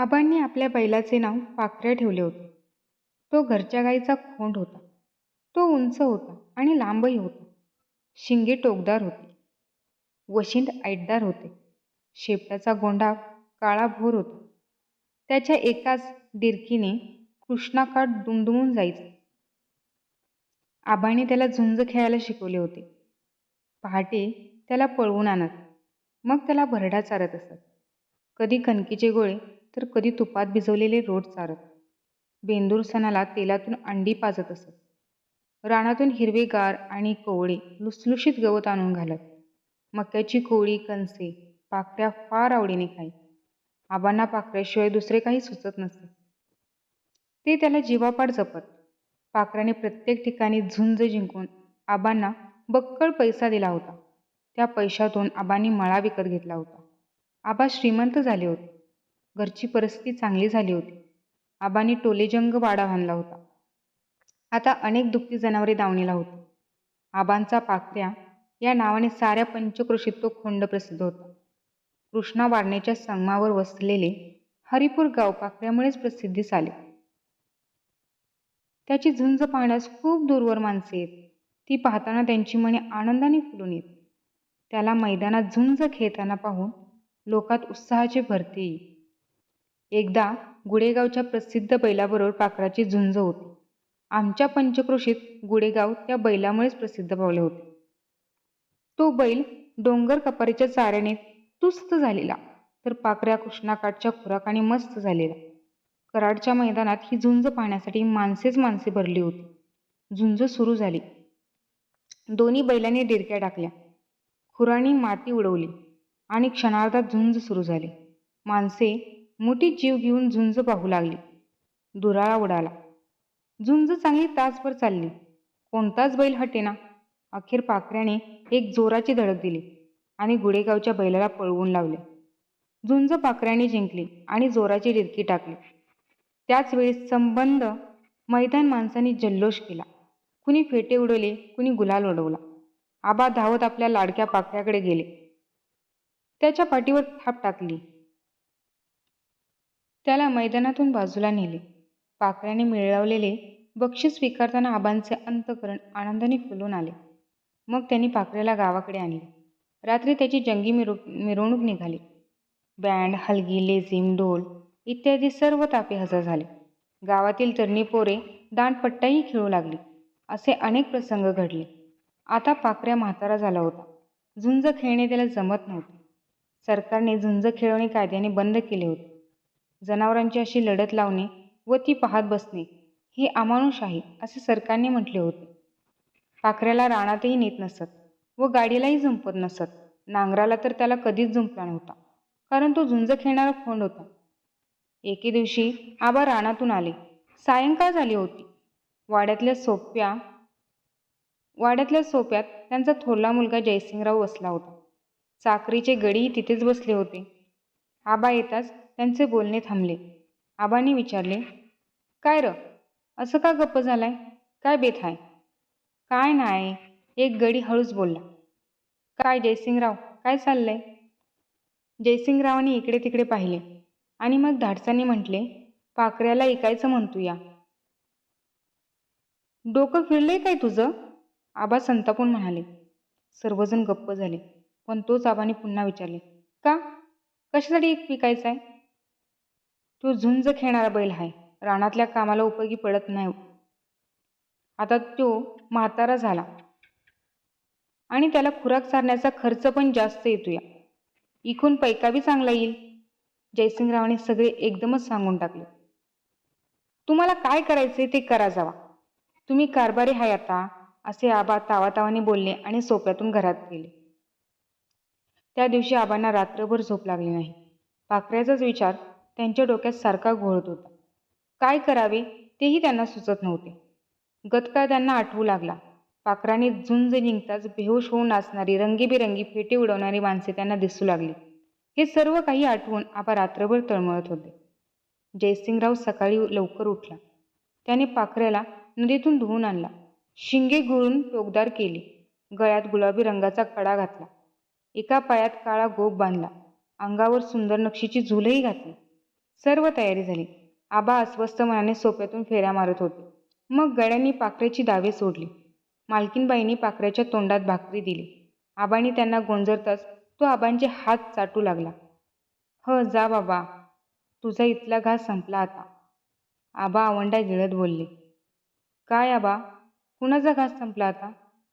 आबांनी आपल्या बैलाचे नाव पाखऱ्या ठेवले होते. तो घरच्या गाईचा खोंड होता. तो उंच होता आणि लांबही होता. शिंगे टोकदार होती. वशिंड ऐटदार होते. शेपटाचा गोंडा काळाभोर होता. त्याच्या एकाच डिरकीने कृष्णाकाठ दुमदुमून जायचा. आबांनी त्याला झुंज खेळायला शिकवले होते. पहाटे त्याला पळवून आणत. मग त्याला भरडा चारत असत. कधी कणकीचे गोळे तर कधी तुपात भिजवलेले रोट चारत. बेंदूर सणाला तेलातून अंडी पाजत असत. रानातून हिरवेगार आणि कोवळे लुसलुशीत गवत आणून घालत. मक्याची कोळी कणसे पाकऱ्या फार आवडीने खाई. आबांना पाकऱ्याशिवाय दुसरे काही सुचत नसे. ते त्याला जीवापाड जपत. पाकऱ्याने प्रत्येक ठिकाणी झुंज जिंकून आबांना बक्कळ पैसा दिला होता. त्या पैशातून आबांनी मळा विकत घेतला होता. आबा श्रीमंत झाले होते. घरची परिस्थिती चांगली झाली होती. आबांनी टोलेजंग वाडा बांधला होता. आता अनेक दुभती जनावरे दावणीला होती. आबांचा पाकऱ्या या नावाने साऱ्या पंचक्रोशीत तो खोंड प्रसिद्ध होता. कृष्णा वारणेच्या संगमावर वसलेले हरिपूर गाव पाकऱ्यामुळेच प्रसिद्धीस आले. त्याची झुंज पाहण्यास खूप दूरवर माणसे येत. ती पाहताना त्यांची मने आनंदाने फुलून येत. त्याला मैदानात झुंज खेळताना पाहून लोकात उत्साहाची भरती येई. एकदा गुडेगावच्या प्रसिद्ध बैलाबरोबर पाखराची झुंज होती. आमच्या पंचक्रोशीत गुडेगाव त्या बैलामुळेच प्रसिद्ध पावले होते. तो बैल डोंगर कपारीच्या चाऱ्याने तुस्त झालेला तर पाखऱ्या कृष्णाकाठच्या खुराकाने मस्त झालेला. कराडच्या मैदानात ही झुंज पाहण्यासाठी माणसेच माणसे भरली होती. झुंज सुरू झाली. दोन्ही बैलांनी डिरक्या टाकल्या. खुरांनी माती उडवली आणि क्षणार्धात झुंज सुरू झाली. माणसे मुठीत जीव घेऊन झुंज पाहू लागली. दुराळा उडाला. झुंज चांगली तासभर चालली. कोणताच बैल हटेना. अखेर पाखऱ्याने एक जोराची धडक दिली आणि गुडेगावच्या बैलाला पळवून लावले. झुंज पाखऱ्याने जिंकली आणि जोराची डिरकी टाकली. त्याच वेळी संबंध मैदान माणसांनी जल्लोष केला. कुणी फेटे उडवले, कुणी गुलाल उडवला. आबा धावत आपल्या लाडक्या पाखऱ्याकडे गेले. त्याच्या पाठीवर थाप टाकली. त्याला मैदानातून बाजूला नेले. पाखऱ्याने मिळवलेले बक्षीस स्वीकारताना आबांचे अंतःकरण आनंदाने फुलून आले. मग त्यांनी पाखऱ्याला गावाकडे आणले. रात्री त्याची जंगी मिरवणूक निघाली. बँड, हलगी, लेझिम ढोल इत्यादी सर्व तापे हजर झाले. गावातील तरणी पोरे दांडपट्टाही खेळू लागली. असे अनेक प्रसंग घडले. आता पाखऱ्या म्हातारा झाला होता. झुंज खेळणे त्याला जमत नव्हते. सरकारने झुंज खेळवणे कायद्याने बंद केले होते. जनावरांची अशी लढत लावणे व ती पाहत बसणे हे अमानुष आहे असे सरकारने म्हटले होते. पाखऱ्याला रानातही नेत नसत व गाडीलाही जुंपत नसत. नांगराला तर त्याला कधीच जुंपला नव्हता, कारण तो झुंज खेळणारा फोंड होता. एके दिवशी आबा रानातून आले. सायंकाळ झाली होती. वाड्यातल्या सोप्यात त्यांचा थोरला मुलगा जयसिंगराव बसला होता. चाकरीचे गडीही तिथेच बसले होते. आबा येताच त्यांचे बोलणे थांबले. आबांनी विचारले, काय र, असं का गप्प झालाय? काय बेत हाय? काय नाही एक गडी हळूच बोलला. काय जयसिंगराव, काय चाललंय? जयसिंगरावांनी इकडे तिकडे पाहिले आणि मग धाडसाने म्हटले, पाखऱ्याला इकायचं म्हणतूया. डोकं फिरलंय काय तुझं? आबा संतापून म्हणाले. सर्वजण गप्प झाले. पण तोच आबाने पुन्हा विचारले, का? कशासाठी एक विकायचं आहे तो झुंज खेळणारा बैल आहे रानातल्या कामाला उपयोगी पडत नाही. आता तो म्हातारा झाला आणि त्याला खुराक चारण्याचा खर्च पण जास्त येतोया. इकून पैकावी चांगला येईल. जयसिंगरावाने सगळे एकदमच सांगून टाकले. तुम्हाला काय करायचे ते करा जावा. तुम्ही कारभारी हाय आता, असे आबा तावातावाने बोलले आणि सोप्यातून घरात गेले. त्या दिवशी आबांना रात्रभर झोप लागली नाही. पाखऱ्याचाच विचार त्यांच्या डोक्यात सारखा घोळत होता. काय करावे तेही त्यांना सुचत नव्हते. गतकाळ त्यांना आठवू लागला. पाखराने झुंज जिंकताच बेहोश होऊन नाचणारी, रंगीबेरंगी फेटे उडवणारी माणसे त्यांना दिसू लागली. हे सर्व काही आठवून आबा रात्रभर तळमळत होते. जयसिंगराव सकाळी लवकर उठला. त्याने पाखऱ्याला नदीतून धुवून आणला. शिंगे गुळून टोकदार केली. गळ्यात गुलाबी रंगाचा कडा घातला. एका पायात काळा गोफ बांधला. अंगावर सुंदर नक्षीची झूलही घातली. सर्व तयारी झाली. आबा अस्वस्थ मनाने सोप्यातून फेऱ्या मारत होते. मग गड्यांनी पाखरेची दावे सोडली. मालकीनबाईंनी पाखऱ्याच्या तोंडात भाकरी दिली. आबांनी त्यांना गोंजरताच तो आबांचे हात चाटू लागला. ह जा बाबा. तुझा इथला घास संपला आता. आबा आवंडा गिळत बोलले. काय आबा? कुणाचा घास संपला आता?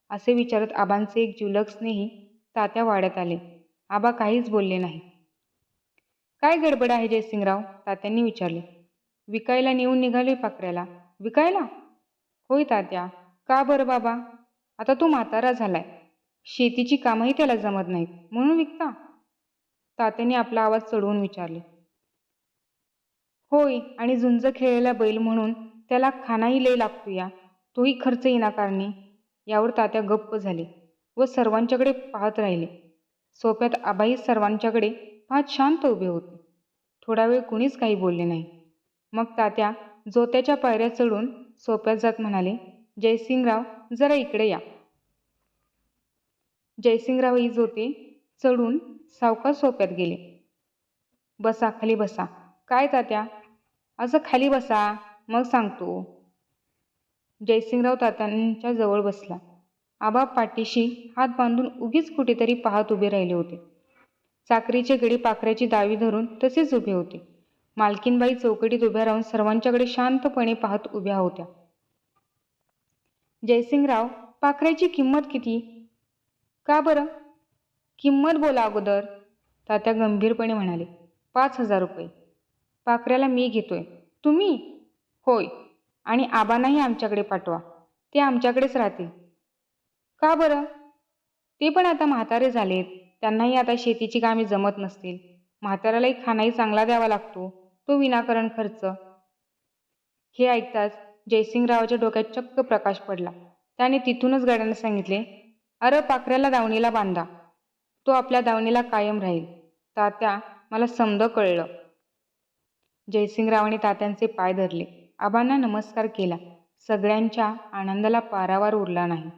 असे विचारत आबांचे एक जुलक स्नेही तात्या वाड्यात आले. आबा काहीच बोलले नाही. काय गडबड आहे जयसिंगराव? तात्यांनी विचारले. विकायला नेऊन निघालोय पाकऱ्याला विकायला? होय तात्या. का बरं बाबा? आता तो म्हातारा झालाय. शेतीची कामंही त्याला जमत नाहीत. म्हणून विकता? तात्याने आपला आवाज चढवून विचारले. होय आणि झुंज खेळलेला बैल म्हणून त्याला खानाही लय लागतो या तोही खर्च येणाकारणी यावर तात्या गप्प झाले व सर्वांच्याकडे पाहत राहिले. सोप्यात आबाई सर्वांच्याकडे पाहत शांत उभे होते. थोडा वेळ कुणीच काही बोलले नाही. मग तात्या जोत्याच्या पायऱ्या चढून सोप्यात जात म्हणाले जयसिंगराव जरा इकडे या. जयसिंगरावही जोते चढून सावकार सोप्यात गेले. बसा खाली बसा. काय तात्या? असं खाली बसा मग सांगतो. जयसिंगराव तात्यांच्या जवळ बसला. आबा पाठीशी हात बांधून उगीच कुठेतरी पाहत उभे राहिले होते. चाकरीचे गडी पाखऱ्याची दावी धरून तसेच उभे होते. मालकीनबाई चौकटीत उभ्या राहून सर्वांच्याकडे शांतपणे पाहत उभ्या होत्या. जयसिंगराव पाखऱ्याची किंमत किती? का बरं? किंमत बोला अगोदर. तात्या गंभीरपणे म्हणाले पाच हजार रुपये. पाखऱ्याला मी घेतोय. तुम्ही? होय. आणि आबांनाही आमच्याकडे पाठवा. ते आमच्याकडेच राहतील. का बरं? ते पण आता म्हातारे झालेत. त्यांनाही आता शेतीची कामे जमत नसतील. म्हाताऱ्यालाही खानाही चांगला द्यावा लागतो. तो विनाकारण खर्च. हे ऐकताच जयसिंगरावाच्या डोक्यात चक्क प्रकाश पडला. त्याने तिथूनच गाड्याने सांगितले अरे पाखऱ्याला दावणीला बांधा. तो आपल्या दावणीला कायम राहील. तात्या मला समद कळलं. जयसिंगरावाने तात्यांचे पाय धरले. आबांना नमस्कार केला. सगळ्यांच्या आनंदाला पारावार उरला नाही.